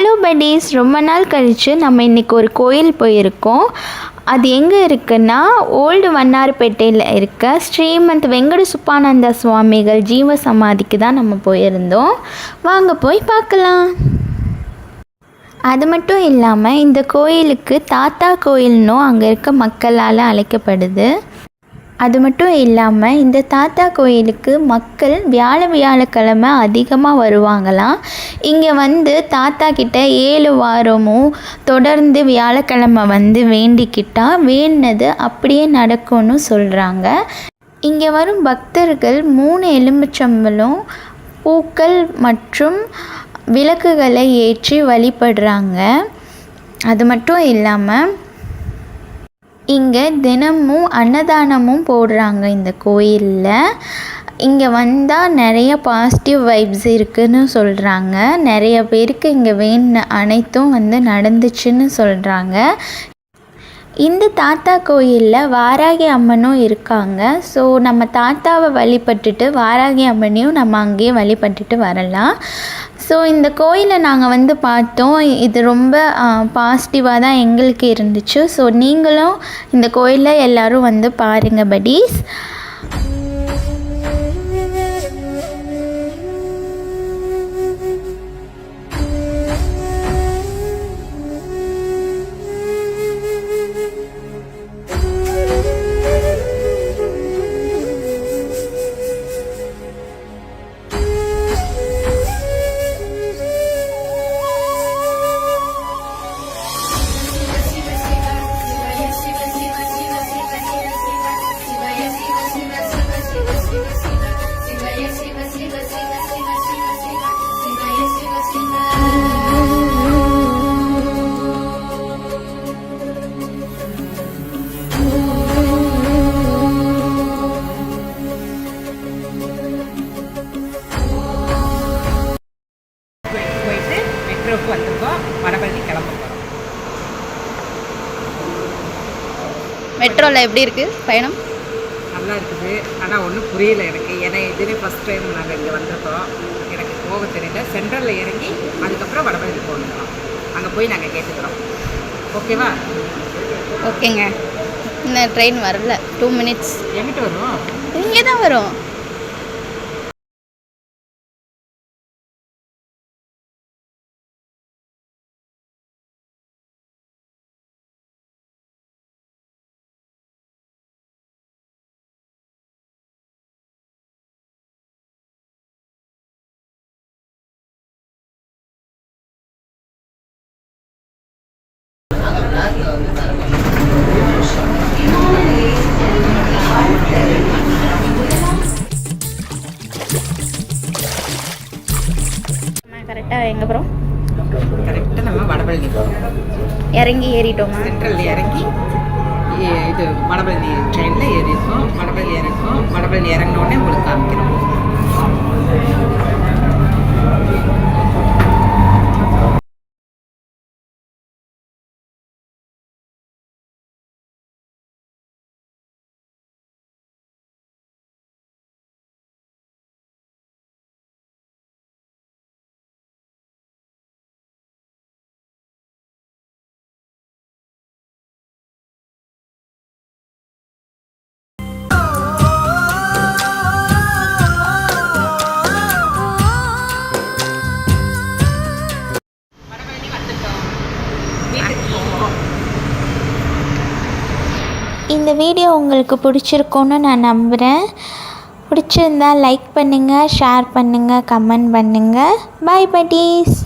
Hello buddies ரொம்ப நாள் கழித்து நம்ம இன்றைக்கி ஒரு கோயில் போயிருக்கோம். அது எங்கே இருக்குன்னா ஓல்டு வண்ணார்பேட்டையில் இருக்க ஸ்ரீமந்த் வெங்கட சுப்பானந்த சுவாமிகள் ஜீவ சமாதிக்கு தான் நம்ம போயிருந்தோம். வாங்க போய் பார்க்கலாம். அது மட்டும் இல்லாமல் இந்த கோயிலுக்கு தாத்தா கோயில்னும் அங்கே இருக்க மக்களால் அழைக்கப்படுது. அது மட்டும் இல்லாமல் இந்த தாத்தா கோயிலுக்கு மக்கள் வியாழ வியாழக்கிழமை அதிகமாக வருவாங்களாம். இங்கே வந்து தாத்தா கிட்ட ஏழு வாரமும் தொடர்ந்து வியாழக்கிழமை வந்து வேண்டிக்கிட்டால் வேண்டினது அப்படியே நடக்கும்னு சொல்கிறாங்க இங்கே வரும் பக்தர்கள் மூணு எலுமிச்சம்பழம் பூக்கள் மற்றும் விளக்குகளை ஏற்றி வழிபடுறாங்க. அது மட்டும் இல்லாமல் இங்கே தினமும் அன்னதானமும் போடுறாங்க இந்த கோயிலில். இங்கே வந்தால் நிறைய பாசிட்டிவ் வைப்ஸ் இருக்குன்னு சொல்கிறாங்க நிறைய பேருக்கு இங்கே வேணுன அனைத்தும் வந்து நடந்துச்சுன்னு சொல்கிறாங்க இந்த தாத்தா கோயிலில் வாராகி அம்மனும் இருக்காங்க. ஸோ நம்ம தாத்தாவை வழிபட்டுட்டு வாராகி அம்மனையும் நம்ம அங்கேயே வழிபட்டுட்டு வரலாம். ஸோ இந்த கோயிலை நாங்கள் வந்து பார்த்தோம். இது ரொம்ப பாசிட்டிவாக தான் எங்களுக்கு இருந்துச்சு. ஸோ நீங்களும் இந்த கோயிலை எல்லோரும் வந்து பாருங்கள் படீஸ் வடபழனி கிளம்ப போகிறோம் மெட்ரோவில் எப்படி இருக்குது பயணம்? நல்லா இருக்குது. ஆனால் ஒன்றும் புரியல எனக்கு. ஏன்னா இதுவே ஃபஸ்ட் டைம் நாங்கள் இங்கே வந்திருக்கோம். எனக்கு போக தெரியல. சென்ட்ரலில் இறங்கி அதுக்கப்புறம் வடபழனி போகணும் அங்கே போய் நாங்கள் கேட்டுக்கிறோம். ஓகேவா? ஓகேங்க. இந்த ட்ரெயின் வரல. டூ மினிட்ஸ் எங்கிட்ட வரும் இங்கே தான் வரும். கரெக்டாக எங்கே போகிறோம் கரெக்டாக நம்ம வடபழனி இறங்கி ஏறிட்டோமா? சென்ட்ரலில் இறங்கி இது வடபழனி ட்ரெயினில் ஏறியிருக்கோம். வடபழனி இறங்கணும் வடபழனி இறங்கின உடனே உங்களுக்கு காமிக்கிறோம். இந்த வீடியோ உங்களுக்கு பிடிச்சிருக்கும்னு நான் நம்புகிறேன் பிடிச்சிருந்தா லைக் பண்ணுங்கள் ஷேர் பண்ணுங்கள் கமெண்ட் பண்ணுங்கள் பாய் பட்டீஸ்